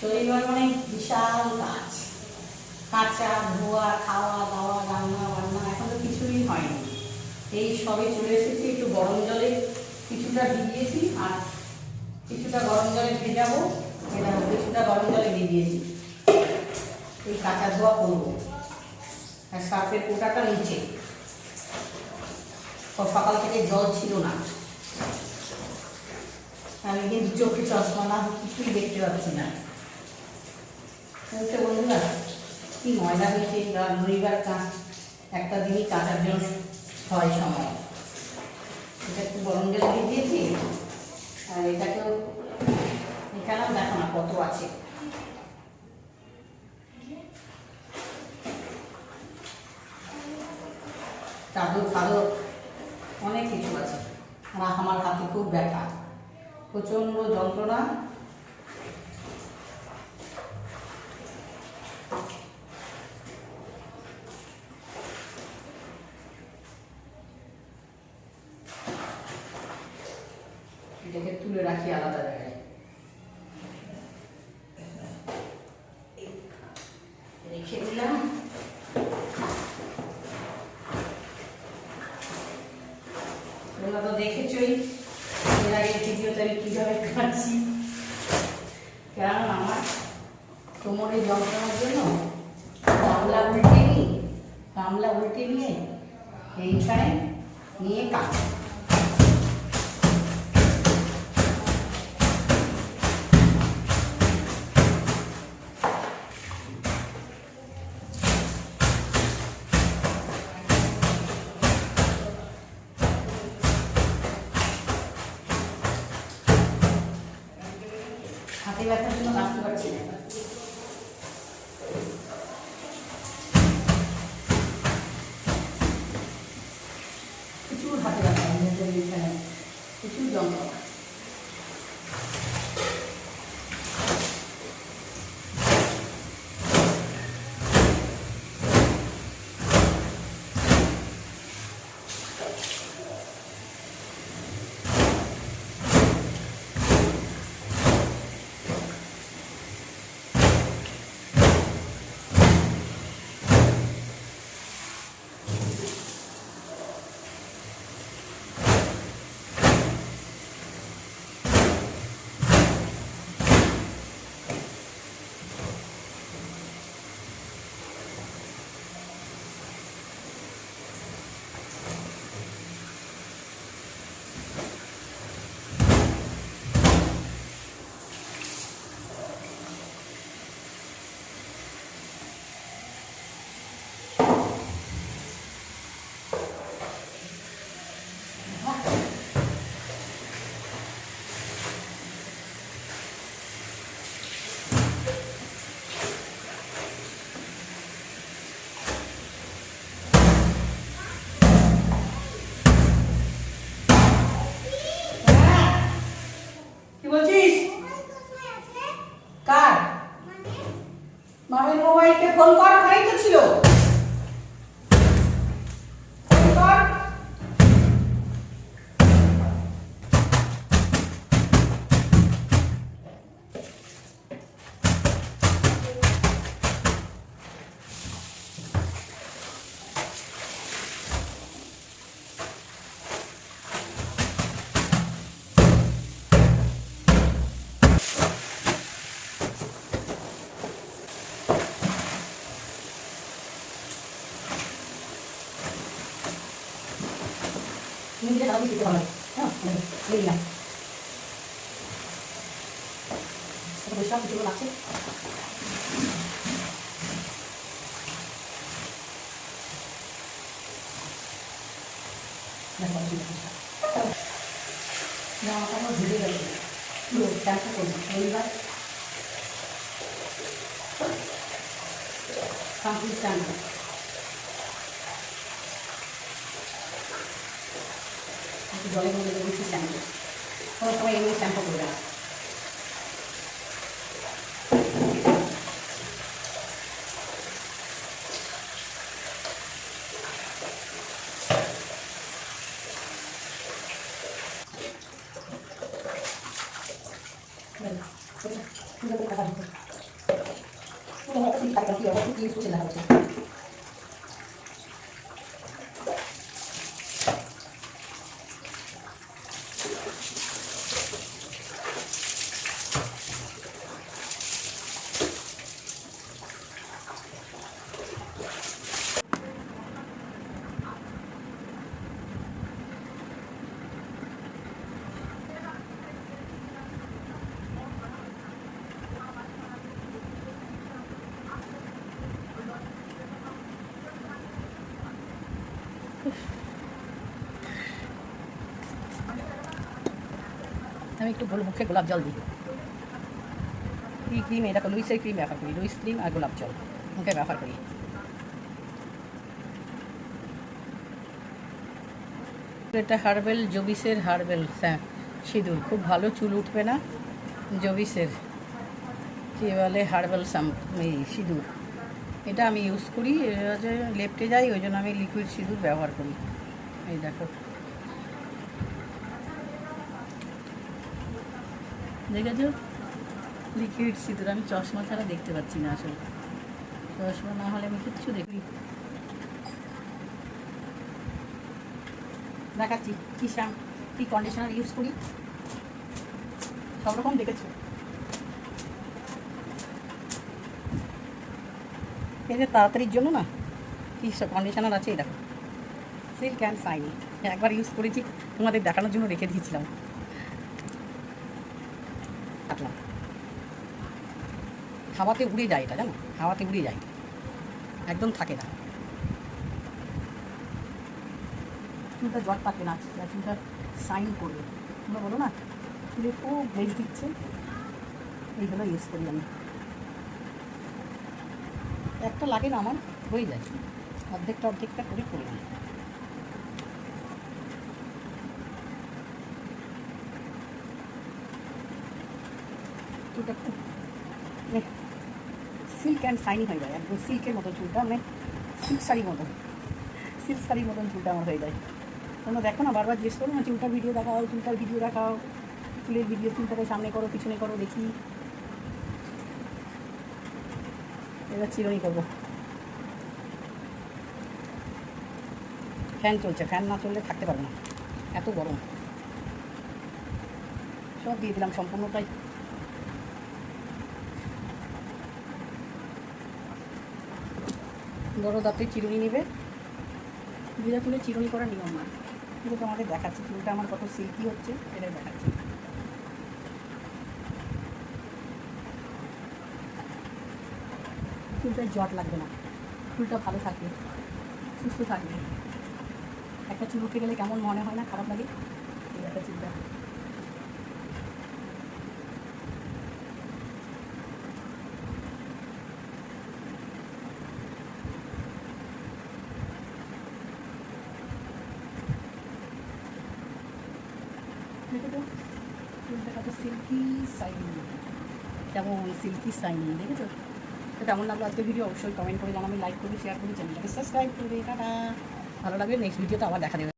শনিবার মানে বিশাল কাজ কাঁচা, ধোয়া, খাওয়া, দাওয়া, রান্না, বান্না এখন তো কিছুই হয়নি। এই সবে চলে এসেছি একটু গরম জলে। কিছুটা ভিজিয়েছি আর কিছুটা গরম জলে ভেজাবো। এটা কিছুটা গরম জলে ভিজিয়েছি। এই কাঁচা ধোয়া করব। আর সার্ফের কোটাটা নিচে। সকাল থেকে জল ছিল না। আমি কিন্তু চোখে চশমা না, কিছুই দেখতে পাচ্ছি না। বলছে বন্ধুরা, কি ময়লা হয়েছে রবিবার কাজ একটা দিনই কাচার জন্য হয় সময়। এটা একটু গরম জল দিয়ে দিয়েছি আর এটাকেও এখানেও দেখো না কত আছে। চাদর ফাদর অনেক কিছু আছে। আর আমার হাতে খুব ব্যথা। প্রচণ্ড যন্ত্রণা। এটাকে তুলে রাখি আলাদা জায়গায়। রেখে দিলাম। তোমরা তো দেখেছই এর আগে ভিডিওতে আমি কীভাবে খাচ্ছি কারণ আমার কোমরে যন্ত্রণার জন্য গামলা উল্টে নিই গামলা উল্টে নিয়ে এইখানে নিয়ে কাজ হাতে জন্য পারছি প্রচুর হাতে ব্যথা প্রচুর যন্ত্রণা কি বলছিস কার মামের মোবাইলকে ফোন করা তো ছিল। নিজে হাতে দিতে হবে হ্যাঁ এই না। বসে কিছু আছে ধুয়ে গেছে। চারটা করব রবিবার কমপ্লিট চান জলের মধ্যে বেশি শ্যাম্পু কোনো সময় এমনি শ্যাম্পু করবে না Bueno, pues, কোনো একটা সিল থাকে কি অবশ্যই কি ইউজ করছে দেখা হচ্ছে আমি একটু মুখে গোলাপ জল দিই। এই ক্রিম এটা লুইসের ক্রিম ব্যবহার করি। লুইস ক্রিম আর গোলাপ জল। মুখে ব্যবহার করি। এটা হার্বেল, জবিসের হার্বেল। হ্যাঁ সিঁদুর। খুব ভালো চুল উঠবে না জবিসের। কী বলে? হার্বেল সাম এই সিঁদুর। এটা আমি ইউজ করি লেপটে যাই ওই জন্য আমি লিকুইড সিঁদুর ব্যবহার করি। এই দেখো। দেখেছ? লিকুইড সিঁদুর আমি চশমা ছাড়া দেখতে পাচ্ছি না আসলে। চশমা না হলে আমি কিচ্ছু দেখি দেখাচ্ছি কী শ্যাম কী কন্ডিশনার ইউজ করি। সব রকম দেখেছ? এই যে তাড়াতাড়ির জন্য না, কী কন্ডিশনার আছে দেখো। সিল্ক অ্যান্ড সাইনি একবার ইউজ করেছি, তোমাদের দেখানোর জন্য রেখে দিয়েছিলাম। হাওয়াতে উড়ে যায় এটা, জানো? হাওয়াতে উড়ে যায়। একদম থাকে না। চুলটা জট পাকে না চুলটা সাইন করবে। তোমরা বলো না, চুলে খুব গ্লেজ দিচ্ছে। এইগুলো ইউজ করি আমি। একটা লাগে না আমার, হয়ে যায়। অর্ধেকটা অর্ধেকটা করে করে নিই। চুলটা খুব সিল্ক অ্যান্ড শাইনি হয়ে যায়। একদম সিল্কের মতো চুলটা মানে সিল্ক শাড়ির মতন। সিল্ক শাড়ির মতন চুলটা আমার হয়ে যায়। তোমরা দেখো না, বারবার জিজ্ঞেস করো না, চুলটার ভিডিও দেখাও, চুলটার ভিডিও দেখাও। চুলের ভিডিও চুলটাকে সামনে করো, পিছনে করো, দেখি। এবার চিরুনি করব। ফ্যান চলছে, ফ্যান না চললে থাকতে পারব না। এত গরম। সব দিয়ে দিলাম সম্পূর্ণটাই। বড় দাঁতে চিরুনি নেবে। ভিজা চুলে চিরুনি করার নিয়ম না কিন্তু তোমাদের দেখাচ্ছি, চুলটা আমার কত সিল্কি হচ্ছে, এটাই দেখাচ্ছি। চুলটায় জট লাগবে না, চুলটা ভালো থাকবে, সুস্থ থাকবে। একটা চুল উঠে গেলে কেমন মনে হয় না, খারাপ লাগে? এই একটা চুলটা। সিল্কি সাইন কেমন সিল্কি সাইন তো লাগল আজকে ভিডিও অবশ্যই কমেন্ট করে জানাবে লাইক করবে শেয়ার করবে চ্যানেলটাকে সাবস্ক্রাইব করবে। টাটা। ভালো লাগবে নেক্সট ভিডিওতে আবার দেখা দেবে।